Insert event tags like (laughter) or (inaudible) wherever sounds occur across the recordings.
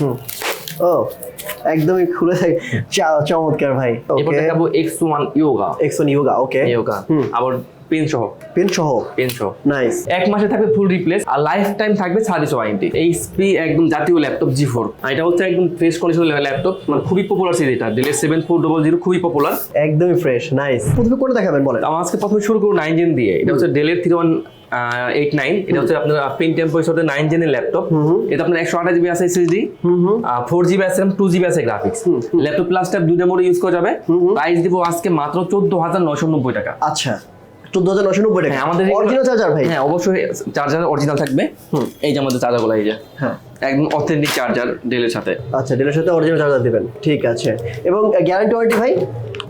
হুম। ও একদমই খুলে থাকে চমৎকার ভাই এরপর দেখাবো X one Yoga x one Yoga okay Yoga hmm. আবার পেন সহ। পেন সহ? পেন সহ। নাইস এক মাসে থাকবে ফুল রিপ্লেস আর লাইফ টাইম থাকবে সার্ভিস ওয়ারেন্টি এইচপি একদম জাতীয় ল্যাপটপ জি ফোর এটা হচ্ছে একদম ফ্রেশ কন্ডিশন ল্যাপটপ মানে খুবই পপুলার সিরিজ এটা। ডেলের সেভেন ফোর ডবল জিরো খুবই পপুলার একদমই ফ্রেশ নাইস প্রথমে কোনটা দেখাবেন বলেন? আমার আজকে প্রথমে শুরু করব নাইন জেন দিয়ে। এটা হচ্ছে ডেলের থ্রি ওয়ান এইট নাইন এটা হচ্ছে আপনার পেন টেম্পোর সাথে নাইন জেনের ল্যাপটপ এটা আপনার একশো আঠাশ জিবি আছে এসএসডি ফোর জিবি আছে টু জিবি আছে গ্রাফিক্স ল্যাপটপ প্লাস ট্যাব দুইটা মোডে ইউজ করা যাবে। প্রাইস দিব আজকে মাত্র চোদ্দ হাজার নয়শো নব্বই টাকা। আচ্ছা চোদ্দ হাজার নশো নব্বই টাকা। হ্যাঁ, আমাদের অরিজিনাল চার্জার ভাই? হ্যাঁ অবশ্যই চার্জার অরিজিনাল থাকবে। এই যে আমাদের চার্জারগুলো এই যে। হ্যাঁ। একদম অথেন্টিক চার্জার ডেলের সাথে। আচ্ছা ডেলের সাথে অরিজিনাল চার্জার দিবেন। ঠিক আছে। এবং গ্যারান্টি ওয়ারেন্টি ভাই?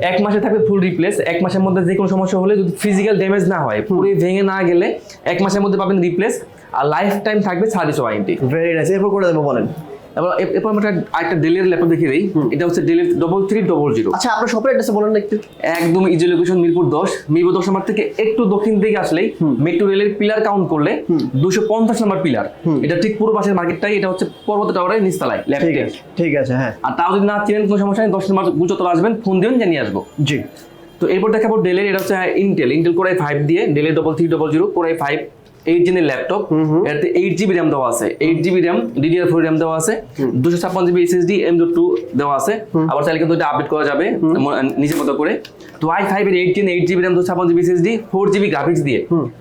এক মাসে থাকবে ফুল রিপ্লেস এক মাসের মধ্যে যে কোনো সমস্যা হলে যদি ফিজিক্যাল ড্যামেজ না হয় পুরো ভেঙে না গেলে এক মাসের মধ্যে পাবেন রিপ্লেস আর লাইফ টাইম থাকবে সার্ভিস ওয়ারেন্টি ভেরি নাইস এরপর করে দেবো বলেন। এবার এরপর আমরা আরেকটা ডেলের ল্যাপটপ দেখিয়ে দিই। এটা হচ্ছে ডেলের ডবল থ্রি ডবল জিরো আচ্ছা আপনার শপের অ্যাড্রেসে বলেন না একটু। একদম ইজি লোকেশন মিরপুর দশ। মিরপুর দশ নম্বর থেকে একটু দক্ষিণ দিকে আসলেই মেট্রো রেলের পিলার কাউন্ট করলে দুশো পঞ্চাশ নম্বর পিলার এটা ঠিক পুরো পাশের মার্কেটটাই এটা হচ্ছে পর্বত টাওয়ারের নিচতলায় ঠিক ল্যাপটপ আছে ঠিক আছে হ্যাঁ। আর তাও যদি না চিনেন কোনো সমস্যা নেই দশ নম্বর গুচতলা আসবেন ফোন দিবেন জানিয়ে আসব। জি। তো এরপর দেখাবো ডেলের এটা হচ্ছে ইন্টেল ইন্টেল কোরাই ফাইভ দিয়ে ডেলের double three double zero core i five eight জেনের laptop এটাতে এইট জিবি র্যাম দেওয়া আছে। Eight GB RAM DDR four RAM দেওয়া আছে দুশো ছাপ্পান্ন GB SSD M dot two দেওয়া আছে। আবার চাইলে কিন্তু এটা আপডেট করা যাবে নিজের মতো করে। তো আই ফাইভ এর eight gen eight GB RAM দুশো ছাপ্পান্ন GB SSD four GB graphics দিয়ে।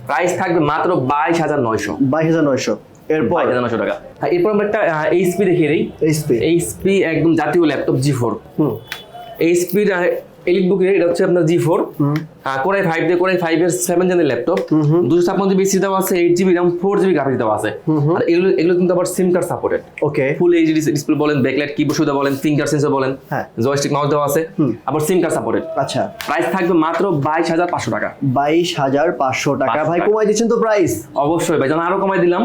প্রাইস থাকবে মাত্র বাইশ হাজার নয়শো। বাইশ হাজার নয়শো। এরপর? নয়শো টাকা। এরপর আমরা একটা এইচপি দেখিয়ে দিই। এইচপি এইচপি একদম জাতীয় ল্যাপটপ জি ফোর এইচপির এলিট বুকের এটা হচ্ছে আপনার G four core i five দিয়ে কোরাই ফাইভ এর সেভেন জেনের ল্যাপটপ দুশো ছাপ্পান্ন জিবি সি দেওয়া আছে eight GB RAM four GB graphics দেওয়া আছে। আর এগুলো এগুলো কিন্তু আবার SIM card supported okay full HD display বলেন ব্যাকলাইট কিবোর্ড সুবিধা বলেন ফিঙ্গার সেন্সর বলেন হ্যাঁ। জয়স্টিক মাউস দেওয়া আছে আবার সিম কার্ড সাপোর্টেড আচ্ছা। প্রাইস থাকবে মাত্র বাইশ হাজার পাঁচশো টাকা। বাইশ হাজার পাঁচশো টাকা। ভাই কমাই দিচ্ছেন তো প্রাইস অবশ্যই ভাই আরও কমাই দিলাম।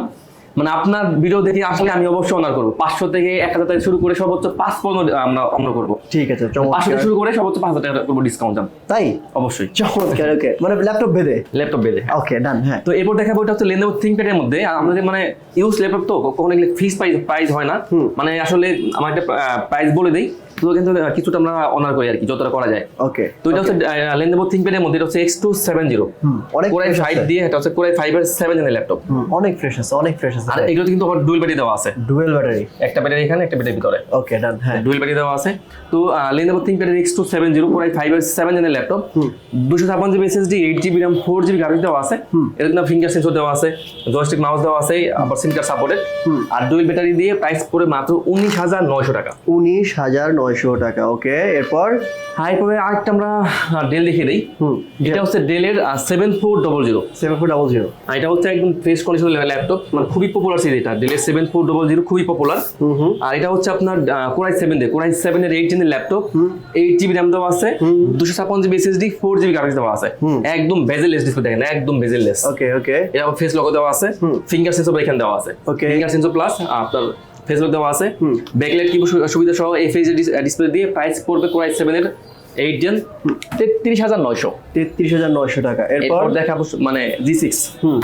মানে আপনার ভিডিও দেখে আসলে আমি অবশ্যই অনার করব। পাঁচশো থেকে এক হাজার থেকে শুরু করে সর্বোচ্চ পাঁচ পনেরো আমরা অনার করব। ঠিক আছে পাঁচশো থেকে শুরু করে সর্বোচ্চ পাঁচ হাজার টাকা করব ডিসকাউন্ট দাম। তাই? অবশ্যই। চমৎকার ওকে মানে ল্যাপটপ বেঁধে? ল্যাপটপ বেঁধে ওকে ডান হ্যাঁ। তো এরপর দেখাবো এটা হচ্ছে লেনোভো থিংকপ্যাডের মধ্যে। আমরা আমাদের মানে ইউজ ল্যাপটপ তো কখনো ফিক্স প্রাইস প্রাইস হয় না। মানে আসলে আমার একটা প্রাইস বলে দিই। তো কিছুটা আমরা অনার করি আর কি যতটা করা যায়। ওকে তো এটা হচ্ছে লেনোভো থিংকপ্যাডের মধ্যে এটা হচ্ছে এক্স টু সেভেন জিরো অনেক কোরাই ফাইভ দিয়ে এটা হচ্ছে কোরাই ফাইভ এর সেভেন জেনের ল্যাপটপ অনেক ফ্রেশ আছে অনেক ফ্রেশ আছে। আর এগুলো কিন্তু আবার ডুয়েল ব্যাটারি দেওয়া আছে। ডুয়েল ব্যাটারি একটা ব্যাটারি এখানে একটা ব্যাটারি ভিতরে। ওকে ডান হ্যাঁ। ডুয়েল ব্যাটারি দেওয়া আছে। তো Lenovo ThinkPad X two seven zero core i five এর সেভেন জেনের ল্যাপটপ দুশো ছাপ্পান্ন GB SSD eight GB RAM four GB graphics দেওয়া আছে। এর কিন্তু ফিঙ্গার সেন্সর দেওয়া আছে জয়স্টিক মাউস দেওয়া আছে আবার সিম কার্ড সাপোর্টেড আর ডুয়েল ব্যাটারি দিয়ে প্রাইস পড়ে মাত্র উনিশ হাজার নয়শো টাকা। উনিশ হাজার নয়শো টাকা ওকে এরপর? হাই পরে আরেকটা আমরা ডেল দেখিয়ে দিই। এটা হচ্ছে ডেলের seven four double zero seven four double zero এটা হচ্ছে একদম ফ্রেশ কন্ডিশন ল্যাপটপ মানে খুবই পপুলার সিরিজ এটা। ডেলের সেভেন ফোর ডবল জিরো খুবই পপুলার আর এটা হচ্ছে আপনার কোরাই সেভেন দিয়ে কোরাই সেভেন এর এইট জেনের ল্যাপটপ এইট জিবি র্যাম দেওয়া আছে। দুশো ছাপ্পান্ন GB SSD four GB graphics দেওয়া আছে। একদম বেজেলেস ডিসপ্লে দেখেন একদম বেজেলেস ওকে ওকে এটা ফেস লগো দেওয়া আছে। ফিঙ্গার সেন্সর এখানে দেওয়া আছে। Okay. ফিঙ্গার সেন্সর প্লাস আপনার ফেস লক দেওয়া আছে। ব্যাকলাইট কি সুবিধা সহ এফএইচ ডিসপ্লে দিয়ে প্রাইস পড়বে কোরাই সেভেন এর এইট জেন তেত্রিশ হাজার নয়শো। তেত্রিশ হাজার নয়শো টাকা। এরপর? এরপর দেখাবো মানে জি সিক্স হুম।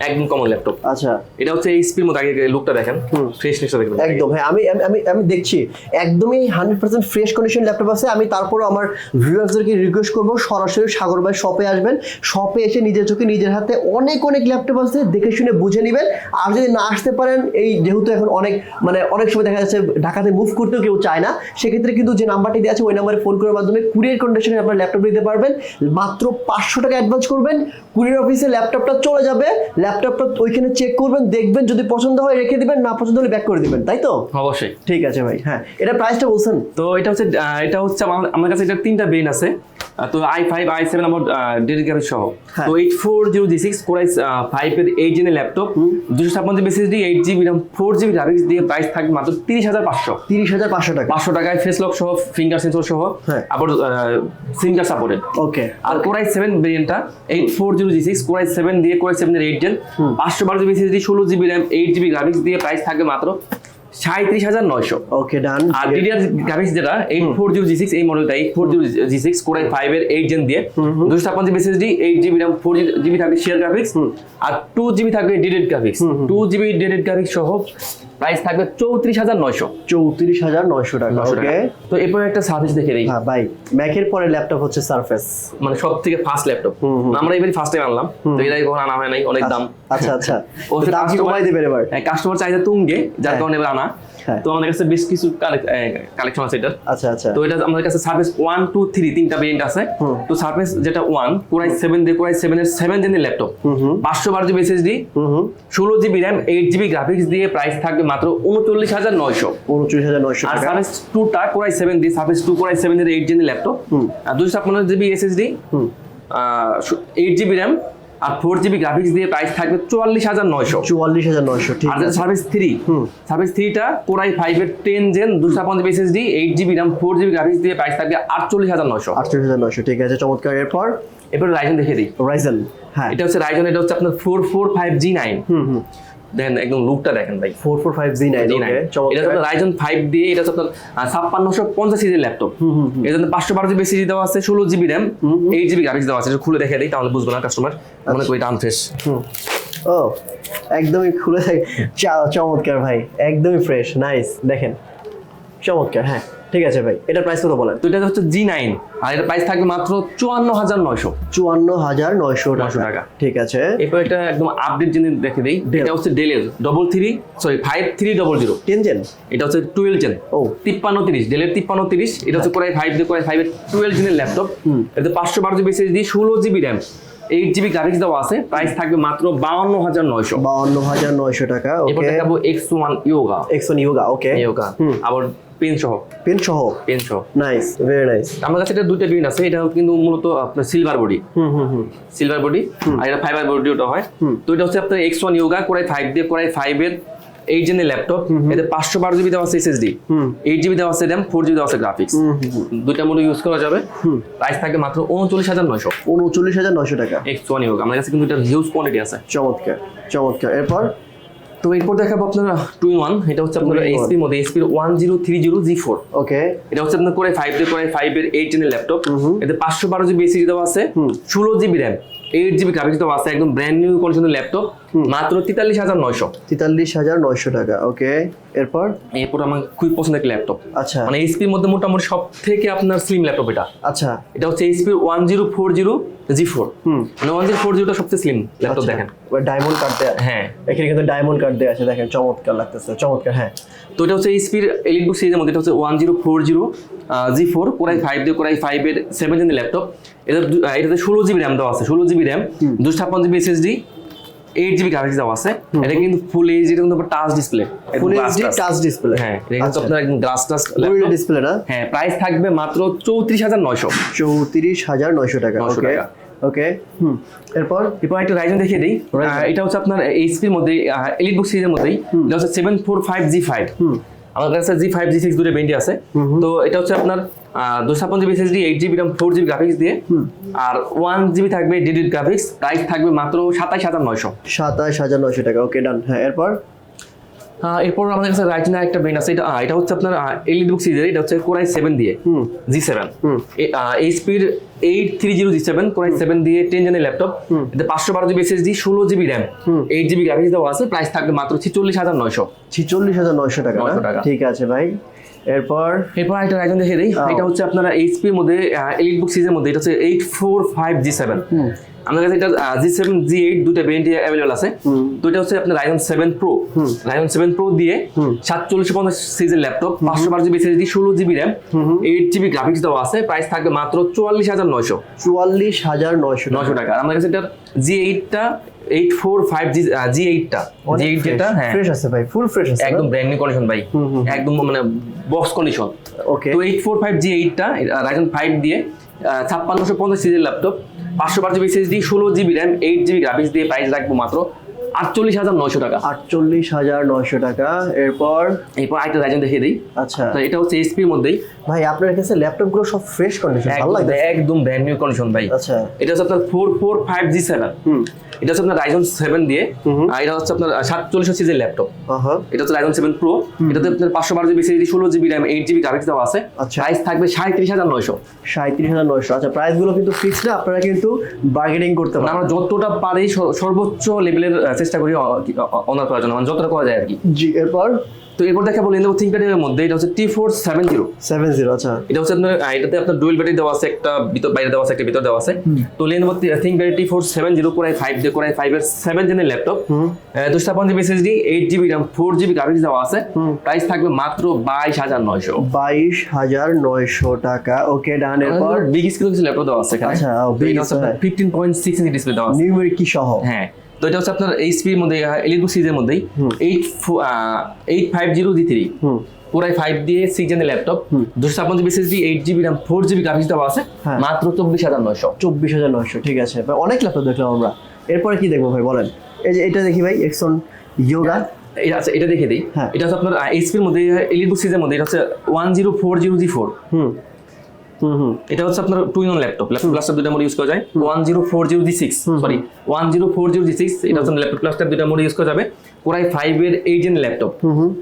একদম কমন ল্যাপটপ আচ্ছা। এটা হচ্ছে এইচপির মতো আগে লুকটা দেখেন। ফ্রেশনেসটা দেখবেন একদম হ্যাঁ আমি আমি- আমি দেখছি। একদমই hundred percent fresh condition laptop আছে। আমি তারপরও আমার ভিউয়ার্সদেরকে রিকোয়েস্ট করব সরাসরি সাগর ভাই শপে আসবেন। শপে এসে নিজের চোখে নিজের হাতে অনেক অনেক ল্যাপটপ আছে দেখে শুনে বুঝে নেবেন। আর যদি না আসতে পারেন এই যেহেতু এখন অনেক মানে অনেক সময় দেখা যাচ্ছে ঢাকাতে মুভ করতেও কেউ চায় না সেক্ষেত্রে কিন্তু যে নাম্বারটি দেওয়া আছে ওই নাম্বারে ফোন করার মাধ্যমে কুরিয়ার কন্ডিশনে আপনার ল্যাপটপ নিতে পারবেন। মাত্র পাঁচশো টাকা অ্যাডভান্স করবেন। কুরিয়ার অফিসে ল্যাপটপটা চলে যাবে। ল্যাপটপটা ওইখানে চেক করবেন দেখবেন যদি পছন্দ হয় রেখে দিবেন না পছন্দ হলে ব্যাক করে দিবেন তাই তো? অবশ্যই। ঠিক আছে ভাই হ্যাঁ এটা প্রাইসটা বলছেন? তো এটা হচ্ছে এটা হচ্ছে আমার কাছে এটা তিনটা বেন আছে। তো আই ফাইভ আই সেভেন আমার ডেডিকেটেড সহ। হ্যাঁ। তো eight four zero G six core i five এর এইট জেনের ল্যাপটপ দুশো ছাপ্পান্ন GB SSD eight GB RAM four GB graphics দিয়ে প্রাইস থাকবে মাত্র তিরিশ হাজার পাঁচশো। তিরিশ হাজার পাঁচশো টাকা। পাঁচশো টাকায় ফেস লক সহ ফিঙ্গার সেন্সর সহ হ্যাঁ। আবার সিম কার্ড সাপোর্টেড ওকে আর core i seven ভেরিয়েন্টটা eight four zero G six core i seven দিয়ে কোরাই সেভেন এর এইট জেন পাঁচশো বারো জিবি এসএসডি ষোলো GB RAM eight GB graphics দিয়ে প্রাইস থাকবে মাত্র সাঁত্রিশ হাজার নয়শো। ওকে ডান আর ডিডিআর গ্রাফিক্স যেটা eight four zero G six এই মডেলটা eight four zero G six core i five এর এইট জেন দিয়ে দুশো ছাপ্পান্ন GB SSD eight GB RAM four GB থাকবে শেয়ার গ্রাফিক্স আর টু জিবি থাকবে ডেডেড গ্রাফিক্স টু জিবি ডেডেড গ্রাফিক্স সহ প্রাইস থাকবে চৌত্রিশ হাজার নয়শো। চৌত্রিশ হাজার নয়শো টাকা ওকে তো এরপর একটা সার্ভিস দেখে দিই হ্যাঁ ভাই ম্যাকের পরে ল্যাপটপ হচ্ছে সারফেস মানে সব থেকে ফার্স্ট ল্যাপটপ আমরা এবারই ফার্স্ট টাইম আনলাম। তো কখন আনা হয় নাই অনেক দাম। আচ্ছা আচ্ছা। (laughs) ও দাম কমাই দেবেন এবার? কাস্টমার চাহিদা তুঙ্গে যার হ্যাঁ। কারণে এবার আনা হ্যাঁ। তো আমাদের কাছে বেশ কিছু কালেকশন আছে এটা। আচ্ছা আচ্ছা। তো এটা আমাদের কাছে সার্ভিস ওয়ান টু থ্রি তিনটা ভেরিয়েন্ট আছে। তো সার্ভিস যেটা ওয়ান কোরাই সেভেন দিয়ে কোরাই সেভেন এর সেভেন জেনের ল্যাপটপ পাঁচশো বারো জিবি এসএসডি ষোলো GB RAM eight GB graphics দিয়ে প্রাইস থাকবে মাত্র উনচল্লিশ হাজার নয়শো। উনত্রিশ হাজার নয়শো আর সার্ভিস টুটা কোরাই সেভেন দিয়ে service two core i seven এর এইট জেনের ল্যাপটপ দুশো ছাপ্পান্ন GB SSD eight GB RAM আর ফোর জিবি গ্রাফিক্স দিয়ে প্রাইস থাকবে চুয়াল্লিশ হাজার নয়শো। চুয়াল্লিশ হাজার নয়শো ঠিক আছে। Service three hmm. সার্ভিস থ্রিটা কোরাই ফাইভের টেন জেন দুশো পঞ্চাশ SSD eight GB RAM four GB graphics দিয়ে প্রাইস থাকবে আটচল্লিশ হাজার নয়শো। আটচল্লিশ হাজার নয়শো ঠিক আছে। চমৎকার। এরপর? এরপর রাইজন দেখে দিই। রাইজেন হ্যাঁ। এটা হচ্ছে রাইজন এটা হচ্ছে আপনার four four five G nine hmm hmm. দেখেন একদম লুকটা দেখেন ভাই। Four four five G nine G এটা হচ্ছে রাইজন ফাইভ দিয়ে এটা আপনার ছাপ্পান্নশো পঞ্চাশ সিজির ল্যাপটপ। জন্য পাঁচশো বারো জিবি সিজি দেওয়া আছে ষোলো GB RAM eight GB graphics দেওয়া আছে এটা খুলে দেখে দিই তাহলে বুঝব না কাস্টমার মনে করি এটা আনফ্রেশ হুম। ও একদমই খুলে থাকে চমৎকার ভাই একদমই ফ্রেশ নাইস দেখেন। চমৎকার হ্যাঁ। ঠিক আছে ভাই এটার প্রাইস কত বলেন? তো এটা হচ্ছে জি নাইন আর এটার প্রাইস থাকবে মাত্র চুয়ান্ন হাজার নয়শো। চুয়ান্ন হাজার নয়শো টাকা। ঠিক আছে। এরপর এটা একদম আপডেট জিনিস দেখে দিই এটা হচ্ছে ডেলের double three sorry five three double zero ten gen এটা হচ্ছে টুয়েলভ জেন ও। তিপ্পান্ন তিরিশ ডেলের তিপ্পান্ন তিরিশ এটা হচ্ছে কোরাই ফাইভ দিয়ে কোরাই ফাইভের টুয়েলভ জিনের ল্যাপটপ। এতে পাঁচশো বারো জিবি এসএসডি ষোলো GB RAM eight GB graphics দেওয়া আছে প্রাইস থাকবে মাত্র বাউন্ন হাজার নয়শো। বাউন্ন হাজার নয়শো টাকা এরপর দেখাবো X one Yoga x one Yoga okay Yoga আবার পেন সহ। পেন সহ? পেন সহ। নাইস ভেরি নাইস আমার কাছে এটা দুইটা পেন আছে এটা কিন্তু মূলত আপনার সিলভার বডি হুম হুম হুম। সিলভার বডি আর এটা ফাইবার বডি ওটা হয়। তো এটা হচ্ছে আপনার X one Yoga core i five দিয়ে কোরাই ফাইভ এর এইট জেনের ল্যাপটপ এতে পাঁচশো বারো জিবি দেওয়া আছে এসএসডি এইট জিবি দেওয়া আছে র্যাম ফোর জিবি দেওয়া আছে গ্রাফিক্স। দুইটা মধ্যে ইউজ করা যাবে। হুম। প্রাইস থাকবে মাত্র উনচল্লিশ হাজার নয়শো। উনচল্লিশ হাজার নয়শো টাকা। এক্স ওয়ান ইয়োগা আমার কাছে কিন্তু এটা হিউজ কোয়ান্টিটি আছে। চমৎকার চমৎকার। এরপর? তো এরপর দেখাবো আপনারা? টু ইন ওয়ান এটা হচ্ছে আপনার এসপি মধ্যে এইচপির one zero three zero G four okay এটা হচ্ছে আপনার করে ফাইভ দিয়ে করে ফাইভ এর এইট জেনের ল্যাপটপ। এতে পাঁচশো বারো জিবি এসি দেওয়া আছে ষোলো GB RAM eight GB graphics দেওয়া আছে একদম ব্র্যান্ড নিউ কন্ডিশনের ল্যাপটপ মাত্র তেতাল্লিশ হাজার নয়শো। তেতাল্লিশ হাজার নয়শো টাকা ওকে। এরপর? এরপর আমার খুবই পছন্দের একটা ল্যাপটপ আচ্ছা। মানে এইচপির মধ্যে মোটামুটি সব থেকে আপনার স্লিম ল্যাপটপ এটা। আচ্ছা। এটা হচ্ছে এইচপির one zero four zero G four মানে ওয়ান জিরো ফোর জিরোটা সবচেয়ে স্লিম ল্যাপটপ দেখেন। ডায়মন্ড কার্ড দেয়া। হ্যাঁ। এখানে কিন্তু ডায়মন্ড কার্ড দেয়া আছে দেখেন চমৎকার লাগতেছে চমৎকার হ্যাঁ। তো এটা হচ্ছে এইচপির এলিট বুক সিরিজের মধ্যে এটা হচ্ছে one zero four zero G four core i five দিয়ে কোরাই ফাইভ এর সেভেন জেনের ল্যাপটপ এটা এটাতে ষোলো জিবি র্যাম দেওয়া আছে ষোলো জিবি র্যাম দুশো ছাপ্পান্ন GB SSD eight GB graphics দেওয়া আছে। এটা কিন্তু ফুল কিন্তু touch display full HD touch display হ্যাঁ এটা কিন্তু আচ্ছা। আপনার একদম গ্লাস টাচ ডিসপ্লে না? হ্যাঁ প্রাইস থাকবে মাত্র চৌত্রিশ হাজার নয়শো। চৌত্রিশ হাজার নয়শো টাকা ওকে ওকে হুম। এরপর? এরপর একটা রাইজন দেখিয়ে দিই। এটা হচ্ছে আপনার এইচপির মধ্যে এলিট বুক সিরিজের মধ্যেই। এটা হচ্ছে seven four five G five আমার কাছে জি ফাইভ জি সিক্স দুটো বেন্ডি আছে। তো এটা হচ্ছে আপনার দুশো ছাপ্পান্ন GB SSD eight GB four GB graphics দিয়ে। আর ওয়ান জিবি থাকবে ডিডিড গ্রাফিক্স প্রাইস থাকবে মাত্র সাতাইশ হাজার নয়শো। সাতাশ হাজার নয়শো টাকা ওকে ডান হ্যাঁ এরপর? এরপর আমাদের কাছে রাইজনের একটা ব্রেন আছে এটা এটা হচ্ছে আপনার বুক সিরিজের এটা হচ্ছে কোরাই সেভেন দিয়ে G seven এইচপির eight three zero G seven core i seven দিয়ে টেন জেনের ল্যাপটপ এতে পাঁচশো বারো জিবি এসএসডি ষোলো GB RAM eight GB graphics দেওয়া আছে প্রাইস থাকবে মাত্র ছিচল্লিশ হাজার নয়শো। ছিচল্লিশ হাজার নয়শো টাকা না? 900 টাকা। ঠিক আছে ভাই। এরপর? এরপর একটা রাইজন দেখে দিই। এটা হচ্ছে আপনার এইচপি মধ্যে এলিট বুক সিরিজের মধ্যে এটা হচ্ছে eight four five G seven আমাদের কাছে এটা জি সেভেন জি এইট দুটো ভেরিয়েন্ট অ্যাভেলেবল আছে। এটা হচ্ছে আপনার Ryzen seven pro Ryzen seven pro দিয়ে সাতচল্লিশ পঞ্চাশ সিরিজের ল্যাপটপ পাঁচশো বারো জিবি এসএসডি ষোলো GB RAM eight GB graphics দেওয়া আছে। প্রাইস থাকবে মাত্র চুয়াল্লিশ হাজার নয়শো। চুয়াল্লিশ হাজার নয়শো নয়শো টাকা। আমার কাছে এটা G এইটটা eight four five G G এইটটা G eight যেটা হ্যাঁ। ফ্রেশ আছে ভাই ফুল ফ্রেশ আছে একদম ব্র্যান্ড নিউ কন্ডিশন ভাই। একদম মানে বক্স কন্ডিশন ওকে তো এইট ফোর ফাইভ জি এইটটা রাইজন ফাইভ দিয়ে ছাপ্পান্নশো পঞ্চাশ সিরিজের ল্যাপটপ পাঁচশো বারো জিবি এসএসডি ষোলো GB RAM eight GB graphics দিয়ে প্রাইস রাখব মাত্র আটচল্লিশ হাজার নয়শো টাকা। আটচল্লিশ হাজার নয়শো টাকা। এরপর? এরপর আরেকটা রাইজন দেখিয়ে দিই। আচ্ছা। তো এটা হচ্ছে এইচপির মধ্যেই। ভাই আপনার কাছে ল্যাপটপগুলো সব ফ্রেশ কন্ডিশন ভালো একদম লাগে একদম ব্র্যান্ড নিউ কন্ডিশন ভাই। আচ্ছা। এটা হচ্ছে আপনার four four five G seven হুম। এটা হচ্ছে আপনার রাইজন সেভেন দিয়ে এটা হচ্ছে আপনার সাতচল্লিশ সিজের ল্যাপটপ এটা হচ্ছে রাইজন সেভেন প্রো এটাতে আপনার পাঁচশো বারো জিবি সিডি ষোলো GB RAM eight GB graphics দেওয়া আছে। আচ্ছা। প্রাইস থাকবে সাঁত্রিশ হাজার নয়শো। সাঁত্রিশ হাজার নয়শো। আচ্ছা প্রাইসগুলো কিন্তু ফিক্সড না আপনারা কিন্তু বার্গেনিং করতে পারেন আমরা যতটা পারি সর- সর্বোচ্চ লেভেলের চেষ্টা করি অনার করার জন্য। মানে যতটা করা যায় আর কি। জি এরপর? তো এরপর দেখা বলি নেব থিঙ্কপ্যাডের মধ্যে এটা হচ্ছে T four seven zero seven zero আচ্ছা। এটা হচ্ছে আপনার এটাতে আপনার ডুয়েল ব্যাটারি দেওয়া আছে একটা ভিতর বাইরে দেওয়া আছে একটা ভিতর দেওয়া আছে। তো Lenovo Think battery T four seven zero core i five দিয়ে কোরাই ফাইভ এর সেভেন জেনের ল্যাপটপ দুশো ছাপ্পান্ন GB SSD eight GB RAM four GB graphics দেওয়া আছে। প্রাইস থাকবে মাত্র বাইশ হাজার নয়শো। বাইশ হাজার নয়শো টাকা। ওকে ডান এরপর বিগ স্ক্রিন কিছু ল্যাপটপ দেওয়া আছে আচ্ছা। Fifteen point six inch display দেওয়া আছে। নিউমেরিক কি সহ? হ্যাঁ। তো এটা হচ্ছে আপনার এইচপির মধ্যে এলিট সিরিজের মধ্যেই। Eight eight five zero G three core i five দিয়ে সিক্স জেনের ল্যাপটপ দুশো ছাপ্পান্ন GB SSD eight GB RAM four GB graphics দেওয়া আছে। হ্যাঁ। মাত্র চব্বিশ হাজার নয়শো। চব্বিশ হাজার নয়শো ঠিক আছে। অনেক ল্যাপটপ দেখলাম আমরা। এরপরে কি দেখব ভাই বলেন। এই যে এটা দেখি ভাই এক্সন ইয়োগা এটা আচ্ছা এটা দেখে দিই। হ্যাঁ। এটা হচ্ছে আপনার এইচপির মধ্যে এলিট সিরিজের মধ্যে এটা হচ্ছে one zero four zero G four এটা হচ্ছে আপনার টু ইন ল্যাপটপ ল্যাপটপ প্লাসটার দুইটা মোড ইউজ করা যায়। One zero four zero G six sorry one zero four zero G six এটা হচ্ছে ল্যাপটপ প্লাসটার দুইটা মোড ইউজ করা যাবে। কোরাই ফাইভ এর এইট জেন ল্যাপটপ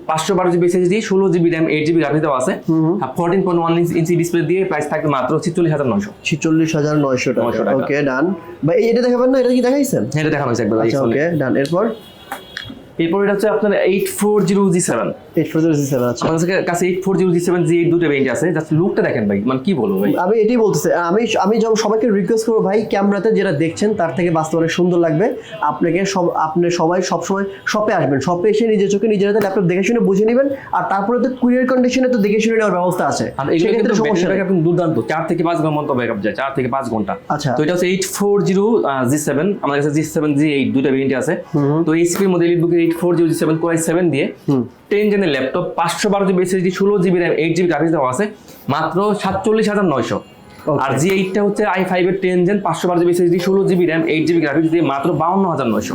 পাঁচশো বারো জিবি এসএসডি ষোলো GB RAM eight GB graphics দেওয়া আছে। Fourteen point one inch display দিয়ে প্রাইস থাকবে মাত্র ছিচল্লিশ হাজার নয়শো। ছিচল্লিশ হাজার নয়শো টাকা। 900 টাকা। ওকে ডান ভাই এই- এটা দেখাবেন না এটা কি দেখাইছেন? এটা দেখানো হয়েছে একবার আচ্ছা ওকে ডান এরপর? এরপর এটা হচ্ছে আপনার eight four zero G seven eight four zero seven আচ্ছা। আমার কাছে- eight four zero G seven G দুটো রেঞ্জ আছে জাস্ট লুকটা দেখেন ভাই মানে কি বলব ভাই? আমি এটাই বলতেছি আমি আমি যখন সবাইকে রিকোয়েস্ট করব ভাই ক্যামেরাতে যেটা দেখছেন তার থেকে বাস্তবে অনেক সুন্দর লাগবে। আপনাকে সব আপনি সবাই সবসময় শপে আসবেন শপে এসে নিজের চোখে নিজের হাতে ল্যাপটপ দেখে শুনে বুঝে নেবেন আর তারপরে তো কুরিয়ার কন্ডিশনে তো দেখে শুনে নেওয়ার ব্যবস্থা আছে। আর সেক্ষেত্রে কিন্তু সমস্যা নেই। দুর্দান্ত চার থেকে পাঁচ ঘণ্টা ব্যাকআপ যায় চার থেকে পাঁচ ঘণ্টা। আচ্ছা। তো এটা হচ্ছে eight four zero G seven আমার কাছে জি সেভেন জি এইট দুইটা ভেরিয়েন্ট আছে। তো এই এইচপির মধ্যে এলিট বুকের eight four zero G core I seven দিয়ে টেন জেনের ল্যাপটপ পাঁচশো বারো জিবি এসএসডি ষোলো GB RAM eight GB graphics দেওয়া আছে মাত্র সাতচল্লিশ হাজার নয়শো. আর জি এইটটা হচ্ছে আই ফাইভ এর টেন জেন পাঁচশো বারো জিবি এসএসডি ষোলো GB RAM eight GB graphics দিয়ে মাত্র বাউন্ন হাজার নয়শো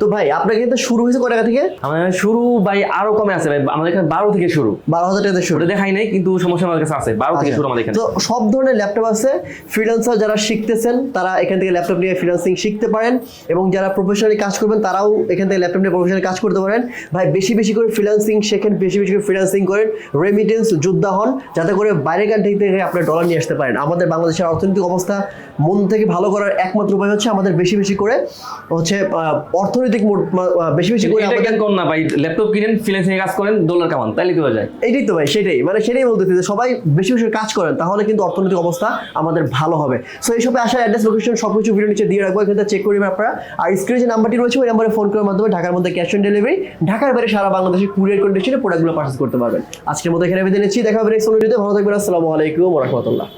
তো ভাই আপনার কিন্তু শুরু হয়েছে কয় টাকা থেকে? আমাদের শুরু ভাই আরও কমে আছে ভাই আমাদের এখানে বারো থেকে শুরু। বারো হাজার টাকা শুরু দেখাই নাই কিন্তু সমস্যা আমাদের কাছে আছে বারো থেকে আচ্ছা। শুরু আমাদের এখানে। তো সব ধরনের ল্যাপটপ আছে ফ্রিল্যান্সার যারা শিখতেছেন তারা এখান থেকে ল্যাপটপ নিয়ে ফ্রিল্যান্সিং শিখতে পারেন এবং যারা প্রফেশনালি কাজ করবেন তারাও এখান থেকে ল্যাপটপ নিয়ে প্রফেশনালি কাজ করতে পারেন। ভাই বেশি বেশি করে ফ্রিল্যান্সিং শেখেন বেশি বেশি করে ফ্রিল্যান্সিং করেন রেমিটেন্স যোদ্ধা হন যাতে করে বাইরের কান্ট্রি থেকে আপনার ডলার নিয়ে আসতে পারেন। আমাদের বাংলাদেশের অর্থনৈতিক অবস্থা মন থেকে ভালো করার একমাত্র উপায় হচ্ছে আমাদের বেশি বেশি করে হচ্ছে অর্থনৈতিক বেশি বেশি করে আমাদের করুন না ভাই? ল্যাপটপ কিনেন ফ্রিল্যান্সিং কাজ করেন ডলার কামান তাইলে হয়ে যায়। এইটাই তো ভাই সেটাই। মানে সেটাই বলতেছি যে সবাই বেশি বেশি কাজ করেন তাহলে কিন্তু অর্থনৈতিক অবস্থা আমাদের ভালো হবে। সো এইসবে আসার অ্যাড্রেস লোকেশন সব কিছু ভিডিও নিচে দিয়ে রাখব এখান চেক করবেন আপনারা। আর স্ক্রিনে যে নাম্বারটি রয়েছে ওই নাম্বারে ফোন করার মাধ্যমে ঢাকার মধ্যে ক্যাশ অন ডেলিভারি ঢাকার বাইরে সারা বাংলাদেশে কুরিয়ার কন্ডিশনে প্রোডাক্টগুলো পার্চেস করতে পারবেন। আজকের মতো এখানে বিদায় নিচ্ছি দেখা হবে নেক্সট ভিডিওতে ভালো থাকবেন আসসালামু আলাইকুম রহমতুল্লাহ।